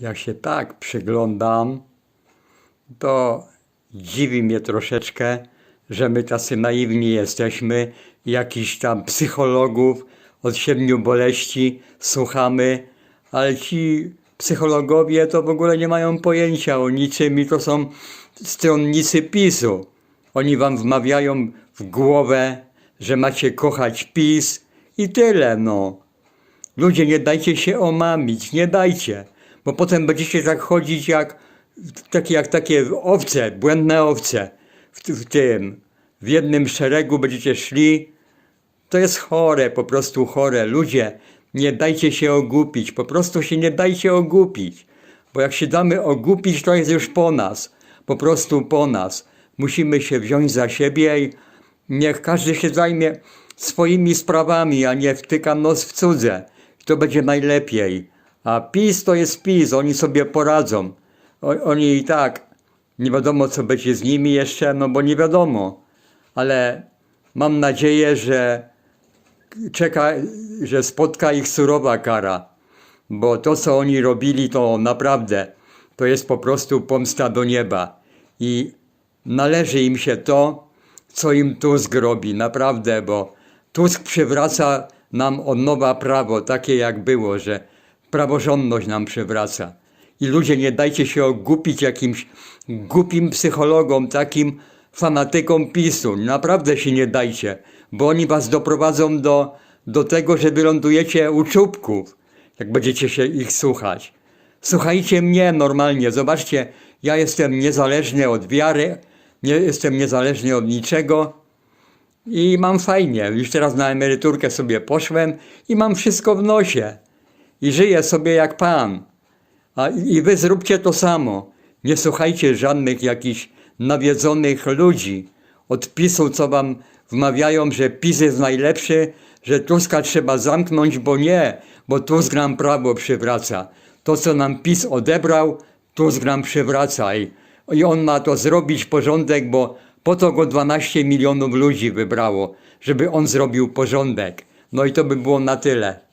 jak się tak przyglądam, to dziwi mnie troszeczkę, że my tacy naiwni jesteśmy, jakichś tam psychologów od siedmiu boleści słuchamy, ale ci psychologowie to w ogóle nie mają pojęcia o niczym i to są stronnicy PiSu. Oni wam wmawiają w głowę, że macie kochać PiS i tyle, no. Ludzie, nie dajcie się omamić, nie dajcie, bo potem będziecie tak chodzić jak takie, jak takie owce, błędne owce w, w tym, w jednym szeregu będziecie szli. To jest chore, po prostu chore. Ludzie, nie dajcie się ogłupić, po prostu się nie dajcie ogłupić, bo jak się damy ogłupić, to jest już po nas, po prostu po nas. Musimy się wziąć za siebie i niech każdy się zajmie swoimi sprawami, a nie wtyka nos w cudze. To będzie najlepiej. A PiS to jest PiS, oni sobie poradzą. Oni i tak, nie wiadomo co będzie z nimi jeszcze, no bo nie wiadomo. Ale mam nadzieję, że czeka, że spotka ich surowa kara. Bo to, co oni robili, to naprawdę to jest po prostu pomsta do nieba. I należy im się to, co im Tusk robi, naprawdę, bo Tusk przywraca nam od nowa prawo, takie jak było, że praworządność nam przywraca. I ludzie, nie dajcie się ogłupić jakimś głupim psychologom, takim fanatykom PiSu. Naprawdę się nie dajcie, bo oni was doprowadzą do, do tego, że wylądujecie u czubków, jak będziecie się ich słuchać. Słuchajcie mnie normalnie, zobaczcie, ja jestem niezależny od wiary, nie jestem niezależny od niczego i mam fajnie. Już teraz na emeryturkę sobie poszłem i mam wszystko w nosie i żyję sobie jak pan. A i wy zróbcie to samo. Nie słuchajcie żadnych jakichś nawiedzonych ludzi od PiSu, co wam wmawiają, że PiS jest najlepszy, że Tuska trzeba zamknąć, bo nie, bo Tusk nam prawo przywraca. To, co nam PiS odebrał, Tusk nam przywraca i, i on ma to zrobić porządek, bo po to go 12 milionów ludzi wybrało, żeby on zrobił porządek. No i to by było na tyle.